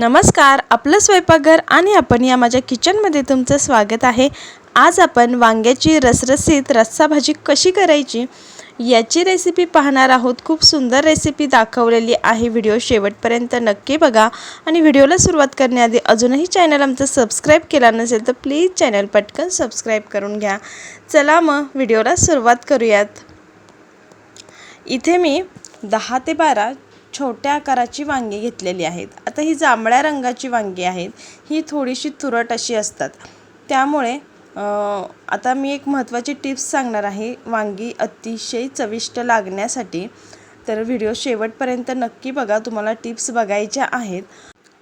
नमस्कार आपलं स्वयंपाकघर आणि आपण या माझ्या किचनमध्ये तुमचं स्वागत आहे. आज आपण वांग्याची रसरसीत रस्सा भाजी कशी करायची याची रेसिपी पाहणार आहोत. खूप सुंदर रेसिपी दाखवलेली आहे. व्हिडिओ शेवटपर्यंत नक्की बघा. आणि व्हिडिओला सुरुवात करण्याआधी अजूनही चॅनल आमचं सबस्क्राईब केला नसेल तर प्लीज चॅनल पटकन सबस्क्राईब करून घ्या. चला मग व्हिडिओला सुरुवात करूयात. इथे मी दहा ते बारा छोट्या आकाराची वांगी घेतलेली आहेत. आता ही जांभळ्या रंगाची वांगी आहेत. ही थोडीशी तुरट अशी असतात. त्यामुळे आता मी एक महत्त्वाची टिप्स सांगणार आहे. वांगी अतिशय चविष्ट लागण्यासाठी. तर व्हिडिओ शेवटपर्यंत नक्की बघा. तुम्हाला टिप्स बघायच्या आहेत.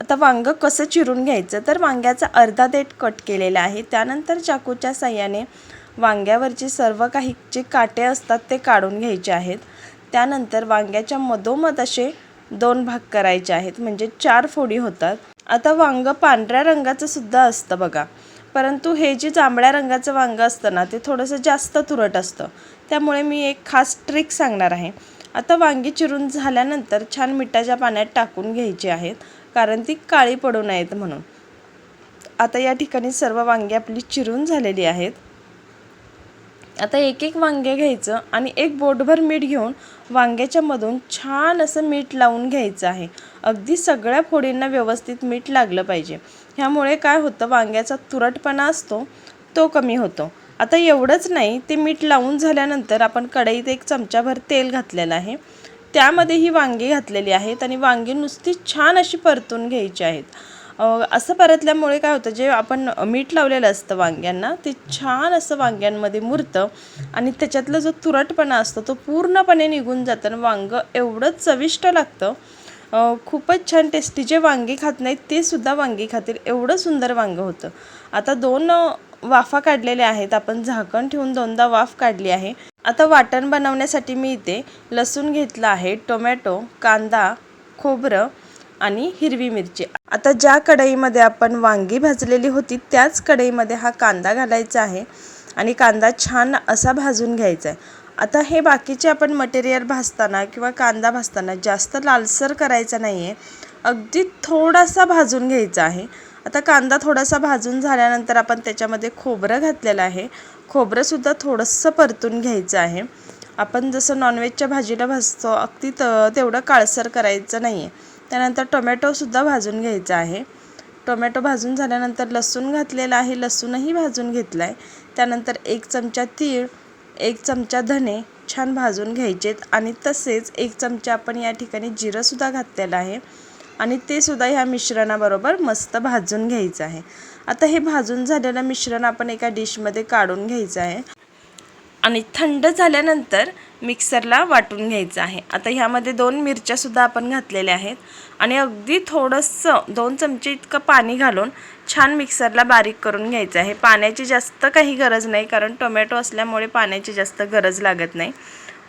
आता वांगं कसं चिरून घ्यायचं? तर वांग्याचा अर्धा देठ कट केलेला आहे. त्यानंतर चाकूच्या साह्याने वांग्यावरचे सर्व काही जे काटे असतात ते काढून घ्यायचे आहेत. त्यानंतर वांग्याच्या मधोमध असे दोन भाग करायचे आहेत म्हणजे चार फोडी होतात. आता वांगं पांढऱ्या रंगाचं सुद्धा असतं बघा. परंतु हे जे जांभळ्या रंगाचं वांगं असतं ना ते थोडंसं जास्त तुरट असतं. त्यामुळे मी एक खास ट्रिक सांगणार आहे. आता वांगी चिरून झाल्यानंतर छान मिठाच्या पाण्यात टाकून घ्यायची आहेत कारण ती काळी पडू नयेत म्हणून. आता या ठिकाणी सर्व वांगी आपली चिरून झालेली आहेत. आता एक एक वांगे घ्यायचं आणि एक बोटभर मीठ घेऊन वांग्याच्या मधून छान असं मीठ लावून घ्यायचं आहे. अगदी सगळ्या फोडींना व्यवस्थित मीठ लागलं पाहिजे. ह्यामुळे काय होतं वांग्याचा तुरटपणा असतो तो कमी होतो. आता एवढंच नाही ते मीठ लावून झाल्यानंतर आपण कढईत एक चमचाभर तेल घातलेलं आहे. त्यामध्ये ही वांगी घातलेली आहेत आणि वांगी नुसती छान अशी परतून घ्यायची आहेत. असं परतल्यामुळे काय होतं जे आपण मीठ लावलेलं असतं वांग्यांना ते छान असं वांग्यांमध्ये मुरतं आणि त्याच्यातला जो तुरटपणा असतो तो पूर्णपणे निघून जातं आणि वांगं एवढं चविष्ट लागतं. खूपच छान टेस्टी जे वांगी खात नाहीत ते सुद्धा वांगी खातील. एवढं सुंदर वांगं होतं. आता दोन वाफा काढलेल्या आहेत. आपण झाकण ठेवून दोनदा वाफ काढली आहे. आता वाटण बनवण्यासाठी मी इथे लसूण घेतलं आहे टोमॅटो कांदा खोबरं आणि हिरवी मिरची. आता ज्या कढईमध्ये आपण वांगी भाजलेली होती त्याच कढईमध्ये हा कांदा घालायचा आहे आणि कांदा छान असा भाजून घ्यायचा आहे. आता हे बाकीचे आपण मटेरियल भाजताना किंवा कांदा भाजताना जास्त लालसर करायचा नाही आहे अगदी थोडासा भाजून घ्यायचा आहे. आता कांदा थोडासा भाजून झाल्यानंतर आपण त्याच्यामध्ये खोबरं घातलेलं आहे. खोबरंसुद्धा थोडंसं परतून घ्यायचं आहे. आपण जसं नॉनव्हेजच्या भाजीला भाजतो अगदी त तेवढं काळसर करायचं नाही आहे त्यानंतर टोमॅटोसुद्धा भाजून घ्यायचा आहे. टोमॅटो भाजून झाल्यानंतर लसूण घातलेला आहे. लसूणही भाजून घेतला आहे त्यानंतर एक चमचा तीळ एक चमचा धने छान भाजून घ्यायचेत आणि तसेच एक चमचा आपण या ठिकाणी जिरंसुद्धा घातलेलं आहे आणि ते सुद्धा ह्या मिश्रणाबरोबर मस्त भाजून घ्यायचं आहे. आता हे भाजून झालेलं मिश्रण आपण एका डिशमध्ये काढून घ्यायचं आहे. आणि थंड झाल्यानंतर मिक्सरला वाटून घ्यायचं आहे. आता ह्यामध्ये दोन मिरच्यासुद्धा आपण घातलेल्या आहेत. आणि अगदी थोडंसं दोन चमचे इतकं पाणी घालून छान मिक्सरला बारीक करून घ्यायचं आहे. पाण्याची जास्त काही गरज नाही कारण टोमॅटो असल्यामुळे पाण्याची जास्त गरज लागत नाही.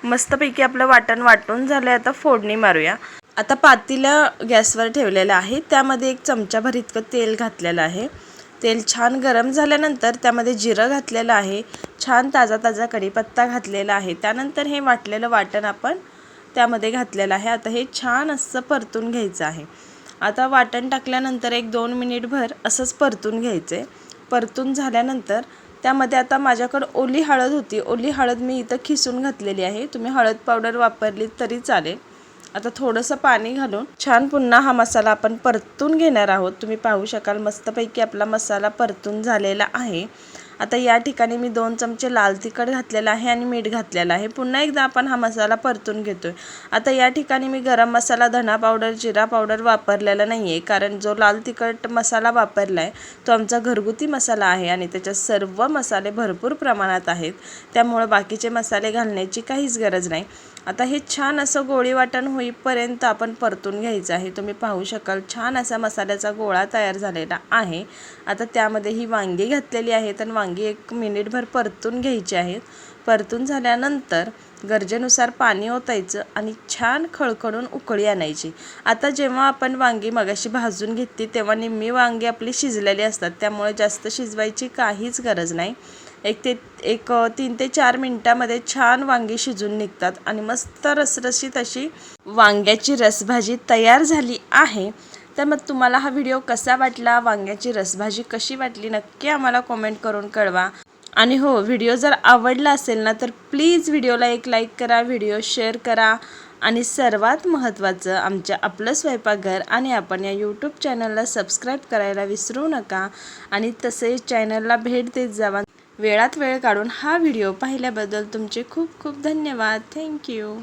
मस्तपैकी आपलं वाटण वाटून झालं आता फोडणी मारूया. आता पातीला गॅसवर ठेवलेलं आहे. त्यामध्ये एक चमचाभर इतकं तेल घातलेलं आहे. तेल छान गरम झाल्यानंतर त्यामध्ये जिरं घातलेलं आहे. छान ताजा ताजा कढीपत्ता घातलेला आहे. त्यानंतर हे वाटलेलं वाटण आपण त्यामध्ये घातलेलं आहे. आता हे छान असं परतून घ्यायचं आहे. आता वाटण टाकल्यानंतर एक दोन मिनिटभर असंच परतून घ्यायचं. आहे परतून झाल्यानंतर त्यामध्ये आता माझ्याकडं ओली हळद होती. ओली हळद मी इथं खिसून घातलेली आहे. तुम्ही हळद पावडर वापरली तरी चालेल. आता थोडंसं पाणी घालून छान पुन्हा हा मसाला आपण परतून घेणार आहोत. तुम्ही पाहू शकाल मस्तपैकी आपला मसाला परतून झालेला आहे. आता या ठिकाणी मी दोन चमचे लाल तिखट घातलेला आहे आणि मीठ घातलेलं आहे. पुन्हा एकदा आपण हा मसाला परतून घेतोय. आता या ठिकाणी मी गरम मसाला धना पावडर जिरा पावडर वापरलेला नाही आहे कारण जो लाल तिखट मसाला वापरला आहे तो आमचा घरगुती मसाला आहे आणि त्याच्यात सर्व मसाले भरपूर प्रमाणात आहेत. त्यामुळं बाकीचे मसाले घालण्याची काहीच गरज नाही. आता हे छान असं गोळी वाटण होईपर्यंत आपण परतून घ्यायचं आहे. तुम्ही पाहू शकाल छान असा मसाल्याचा गोळा तयार झालेला आहे. आता त्यामध्ये ही वांगी घातलेली आहेत आणि वांगी एक मिनिटभर परतून घ्यायची आहेत परतून झाल्यानंतर गरजेनुसार पाणी ओतायचं आणि छान खळखळून उकळी आणायची. आता जेव्हा आपण वांगी मगाशी भाजून घेतली तेव्हा निम्मी वांगी आपली शिजलेली असतात. त्यामुळे जास्त शिजवायची काहीच गरज नाही. एक ते एक तीन ते चार मिनटामध्ये छान वांगी शिजून निघतात आणि मस्त रसरशीत अशी वांग्याची रसभाजी तयार झाली आहे. तर मग तुम्हाला हा व्हिडिओ कसा वाटला? वांग्याची रसभाजी कशी वाटली? नक्की आम्हाला कॉमेंट करून कळवा. आणि हो व्हिडिओ जर आवडला असेल ना तर प्लीज व्हिडिओला एक लाईक करा व्हिडिओ शेअर करा. आणि सर्वात महत्त्वाचं आमच्या आपलं स्वयंपाकघर आणि आपण या यूट्यूब चॅनलला सबस्क्राईब करायला विसरू नका. आणि तसेच चॅनलला भेट देत जावा. वेळात वेळ काढून हा व्हिडिओ पाहिल्याबद्दल तुमचे खूप खूप धन्यवाद. थँक्यू